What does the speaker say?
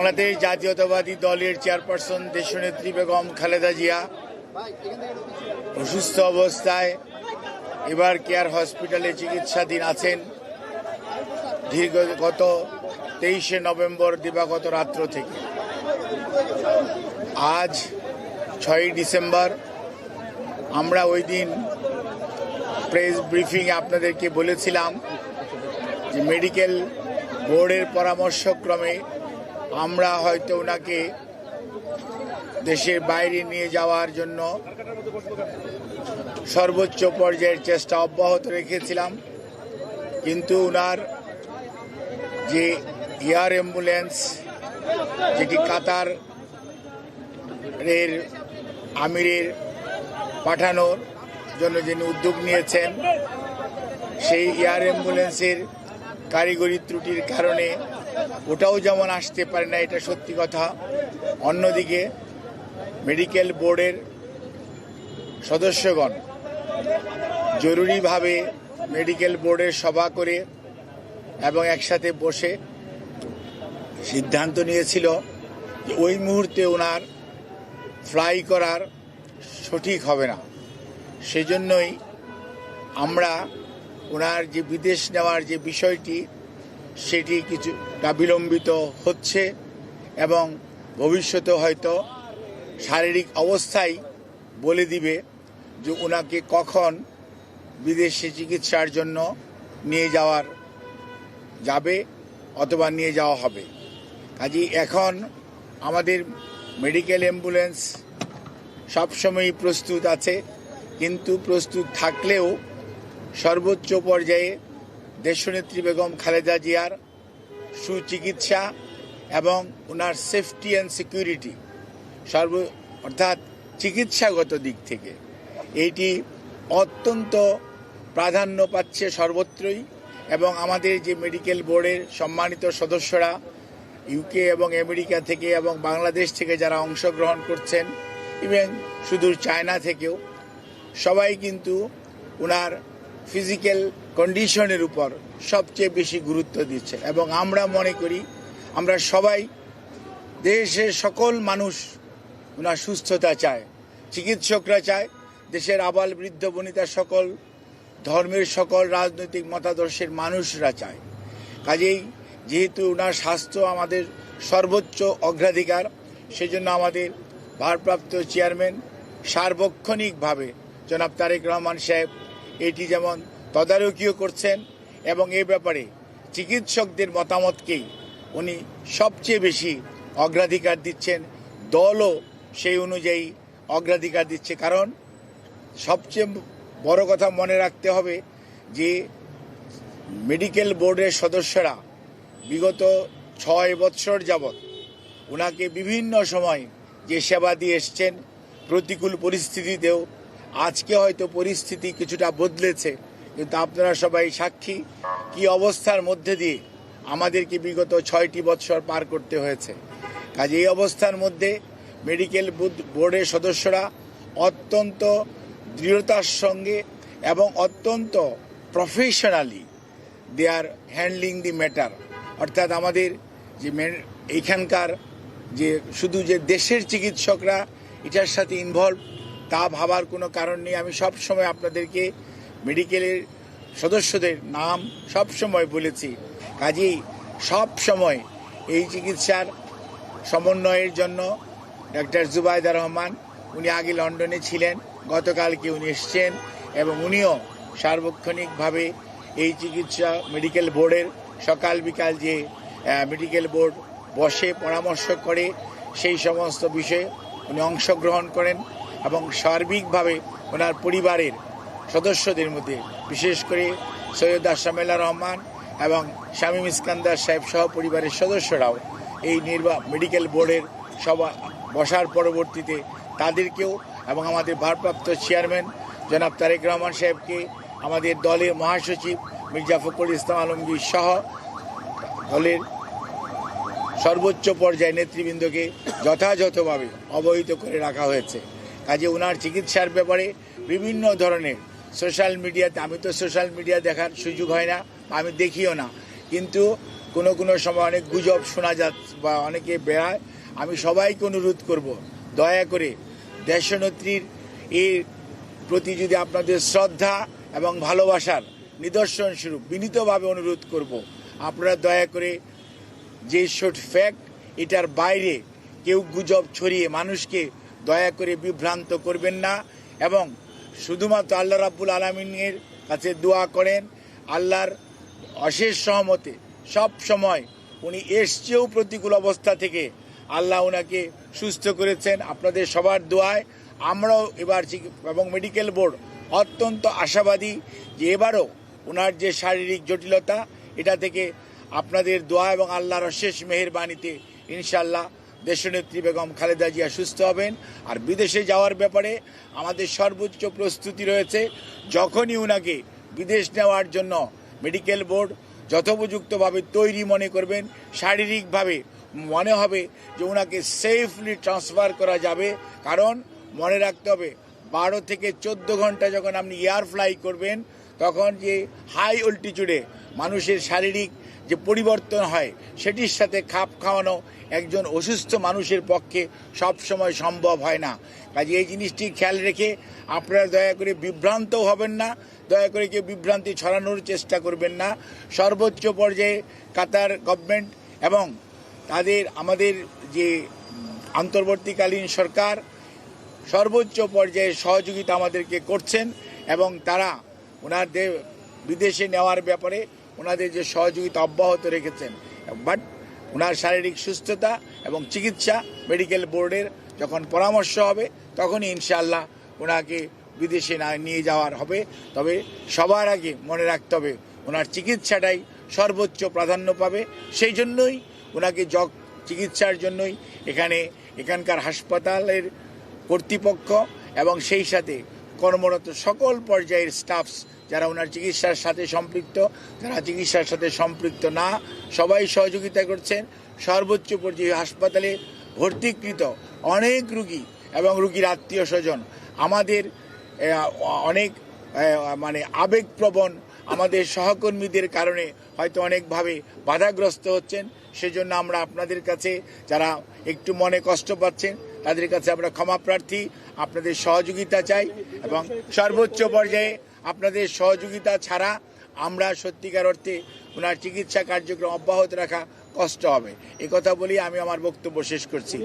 বাংলাদেশ জাতীয়তাবাদী দলের চেয়ারপারসন দেশনেত্রী বেগম খালেদা জিয়া অসুস্থ অবস্থায় এবার কেয়ার হসপিটালে চিকিৎসাধীন আছেন। দীর্ঘ গত তেইশে নভেম্বর দিবাগত রাত্র থেকে। আজ ছয়ই ডিসেম্বর। আমরা ওই দিন প্রেস ব্রিফিংয়ে আপনাদেরকে বলেছিলাম যে মেডিকেল বোর্ডের পরামর্শক্রমে আমরা হয়তো ওনাকে দেশের বাইরে নিয়ে যাওয়ার জন্য সর্বোচ্চ পর্যায়ের চেষ্টা অব্যাহত রেখেছিলাম। কিন্তু ওনার যে এয়ার অ্যাম্বুলেন্স, যেটি কাতার এর আমিরের পাঠানোর জন্য যিনি উদ্যোগ নিয়েছেন, সেই এয়ার অ্যাম্বুলেন্সের কারিগরি ত্রুটির কারণে ওটাও যেমন আসতে পারে না, এটা সত্যি কথা। অন্যদিকে মেডিকেল বোর্ডের সদস্যগণ জরুরিভাবে মেডিকেল বোর্ডের সভা করে এবং একসাথে বসে সিদ্ধান্ত নিয়েছিল যে ওই মুহূর্তে ওনার ফ্লাই করার সঠিক হবে না। সেজন্যই আমরা ওনার যে বিদেশ নেওয়ার যে বিষয়টি সেটি কিছুটা বিলম্বিত হচ্ছে এবং ভবিষ্যতে হয়তো শারীরিক অবস্থাই বলে দিবে যে ওনাকে কখন বিদেশে চিকিৎসার জন্য নিয়ে যাওয়ার যাবে অথবা নিয়ে যাওয়া হবে। কাজেই এখন আমাদের মেডিকেল অ্যাম্বুলেন্স সবসময়ই প্রস্তুত আছে, কিন্তু প্রস্তুত থাকলেও সর্বোচ্চ পর্যায়ে দেশনেত্রী বেগম খালেদা জিয়ার সুচিকিৎসা এবং ওনার সেফটি অ্যান্ড সিকিউরিটি সর্ব, অর্থাৎ চিকিৎসাগত দিক থেকে এইটি অত্যন্ত প্রাধান্য পাচ্ছে সর্বত্রই এবং আমাদের যে মেডিকেল বোর্ডের সম্মানিত সদস্যরা ইউকে এবং আমেরিকা থেকে এবং বাংলাদেশ থেকে যারা অংশগ্রহণ করছেন ইভেন সুদূর চায়না থেকেও, সবাই কিন্তু ওনার ফিজিক্যাল কন্ডিশনের উপর সবচেয়ে বেশি গুরুত্ব দিচ্ছে। এবং আমরা মনে করি, আমরা সবাই দেশের সকল মানুষ ওনার সুস্থতা চায়, চিকিৎসকরা চায়, দেশের আবাল বৃদ্ধ বনিতা সকল, ধর্মের সকল রাজনৈতিক মতাদর্শের মানুষরা চায়। কাজেই যেহেতু ওনার স্বাস্থ্য আমাদের সর্বোচ্চ অগ্রাধিকার, সেজন্য আমাদের ভারপ্রাপ্ত চেয়ারম্যান সার্বক্ষণিকভাবে জনাব তারেক রহমান সাহেব এটি যেমন তদারকিও করছেন এবং এ ব্যাপারে চিকিৎসকদের মতামতকেই উনি সবচেয়ে বেশি অগ্রাধিকার দিচ্ছেন। দলও সেই অনুযায়ী অগ্রাধিকার দিচ্ছে। কারণ সবচেয়ে বড় কথা মনে রাখতে হবে যে মেডিকেল বোর্ডের সদস্যরা বিগত ছয় বৎসর যাবৎ ওনাকে বিভিন্ন সময় যে সেবা দিয়ে এসছেন, প্রতিকূল পরিস্থিতিতেও আজকে হয়তো পরিস্থিতি কিছুটা বদলেছে, কিন্তু আপনারা সবাই সাক্ষী কি অবস্থার মধ্যে দিয়ে আমাদেরকে বিগত ছয়টি বৎসর পার করতে হয়েছে। কাজে এই অবস্থার মধ্যে মেডিকেল বোর্ডের সদস্যরা অত্যন্ত দৃঢ়তার সঙ্গে এবং অত্যন্ত professionally they are handling the matter অর্থাৎ আমাদের যে এইখানকার যে শুধু যে দেশের চিকিৎসকরা এটার সাথে ইনভলভ তা ভাবার কোনো কারণ নেই। আমি সব সময় আপনাদেরকে মেডিকেলের সদস্যদের নাম সব সময় বলেছি। কাজেই সব সময় এই চিকিৎসার সমন্বয়ের জন্য ডাক্তার জুবাইদা রহমান, উনি আগে লন্ডনে ছিলেন, গতকালকে উনি এসছেন এবং উনিও সার্বক্ষণিকভাবে এই চিকিৎসা মেডিকেল বোর্ডের সকাল বিকাল যে মেডিকেল বোর্ড বসে পরামর্শ করে সেই সমস্ত বিষয়ে উনি অংশগ্রহণ করেন। এবং সার্বিকভাবে ওনার পরিবারের সদস্যদের মধ্যে, বিশেষ করে সৈয়দ আসামেল্লা রহমান এবং শামীম ইস্কান্দার সাহেব সহ পরিবারের সদস্যরাও এই নির্বা, মেডিকেল বোর্ডের সভা বসার পরবর্তীতে তাদেরকেও এবং আমাদের ভারপ্রাপ্ত চেয়ারম্যান জনাব তারেক রহমান সাহেবকে আমাদের দলের মহাসচিব মির্জা ফখরুল ইসলাম আলমগীর সহ দলের সর্বোচ্চ পর্যায়ে নেতৃবৃন্দকে যথাযথভাবে অবহিত করে রাখা হয়েছে। কাজে ওনার চিকিৎসার ব্যাপারে বিভিন্ন ধরনের সোশ্যাল মিডিয়াতে, আমি তো সোশ্যাল মিডিয়া দেখার সুযোগ হয় না, আমি দেখিও না। কিন্তু কোনো কোনো সময় অনেক গুজব শোনা যাচ্ছে বা অনেকে বেড়ায়, আমি সবাইকে অনুরোধ করব, দয়া করে দেশনেত্রীর এর প্রতি যদি আপনাদের শ্রদ্ধা এবং ভালোবাসার নিদর্শন স্বরূপ বিনীতভাবে অনুরোধ করব, আপনারা দয়া করে যে শোট ফ্যাক্ট এটার বাইরে কেউ গুজব ছড়িয়ে মানুষকে দয়া করে বিভ্রান্ত করবেন না এবং শুধুমাত্র আল্লাহ রাব্বুল আলমিনের কাছে দোয়া করেন, আল্লাহর অশেষ সহমতে সব সময় উনি এসছেও প্রতিকূল অবস্থা থেকে আল্লাহ ওনাকে সুস্থ করেছেন। আপনাদের সবার দোয়ায় আমরাও এবার এবং মেডিকেল বোর্ড অত্যন্ত আশাবাদী যে এবারও ওনার যে শারীরিক জটিলতা, এটা থেকে আপনাদের দোয়া এবং আল্লাহর অশেষ মেহেরবানিতে ইনশাল্লাহ দেশনেত্রী বেগম খালেদা জিয়া সুস্থ হবেন, আর বিদেশে যাওয়ার ব্যাপারে আমাদের সর্বোচ্চ প্রস্তুতি রয়েছে। যখনই উনাকে বিদেশ নেওয়ার জন্য মেডিকেল বোর্ড যথোপযুক্তভাবে তৈরি মনে করবেন, শারীরিকভাবে মনে হবে যে ওনাকে সেফলি ট্রান্সফার করা যাবে। কারণ মনে রাখতে হবে, বারো থেকে চোদ্দ ঘণ্টা যখন আপনি এয়ার ফ্লাই করবেন, তখন যে হাই অল্টিচুডে মানুষের শারীরিক যে পরিবর্তন হয়, সেটির সাথে খাপ খাওয়ানো একজন অসুস্থ মানুষের পক্ষে সব সময় সম্ভব হয় না। কাজে এই জিনিসটি খেয়াল রেখে আপনারা দয়া করে বিভ্রান্ত হবেন না, দয়া করে কেউ বিভ্রান্তি ছড়ানোর চেষ্টা করবেন না। সর্বোচ্চ পর্যায়ে কাতার গভর্নমেন্ট এবং তাদের, আমাদের যে অন্তর্বর্তীকালীন সরকার সর্বোচ্চ পর্যায়ে সহযোগিতা আমাদেরকে করছেন এবং তারা ওনাদের বিদেশে নেওয়ার ব্যাপারে ওনাদের যে সহযোগিতা অব্যাহত রেখেছেন। বাট ওনার শারীরিক সুস্থতা এবং চিকিৎসা মেডিকেল বোর্ডের যখন পরামর্শ হবে, তখনই ইনশাআল্লাহ ওনাকে বিদেশে না নিয়ে যাওয়ার হবে। তবে সবার আগে মনে রাখতে হবে, ওনার চিকিৎসাটাই সর্বোচ্চ প্রাধান্য পাবে। সেই জন্যই ওনাকে জগ চিকিৎসার জন্যই এখানে এখানকার হাসপাতালের কর্তৃপক্ষ এবং সেই সাথে কর্মরত সকল পর্যায়ের স্টাফস যারা ওনার চিকিৎসার সাথে সম্পৃক্ত, যারা চিকিৎসার সাথে সম্পৃক্ত না, সবাই সহযোগিতা করছেন। সর্বোচ্চ পর্যায়ে হাসপাতালে ভর্তিকৃত অনেক রুগী এবং রুগীর আত্মীয় স্বজন। আমাদের অনেক মানে আবেগপ্রবণ আমাদের সহকর্মীদের কারণে হয়তো অনেকভাবে বাধাগ্রস্ত হচ্ছেন। সেজন্য আমরা আপনাদের কাছে, যারা একটু মনে কষ্ট পাচ্ছেন, তাদের কাছে আমরা ক্ষমা প্রার্থী। আপনাদের সহযোগিতা চাই এবং সর্বোচ্চ পর্যায়ে আপনাদের সহযোগিতা ছাড়া আমরা সত্যিকার অর্থে ওনার চিকিৎসা কার্যক্রম অব্যাহত রাখা কষ্ট হবে। কথা বলি আমি আমার বক্তব্য শেষ করছি।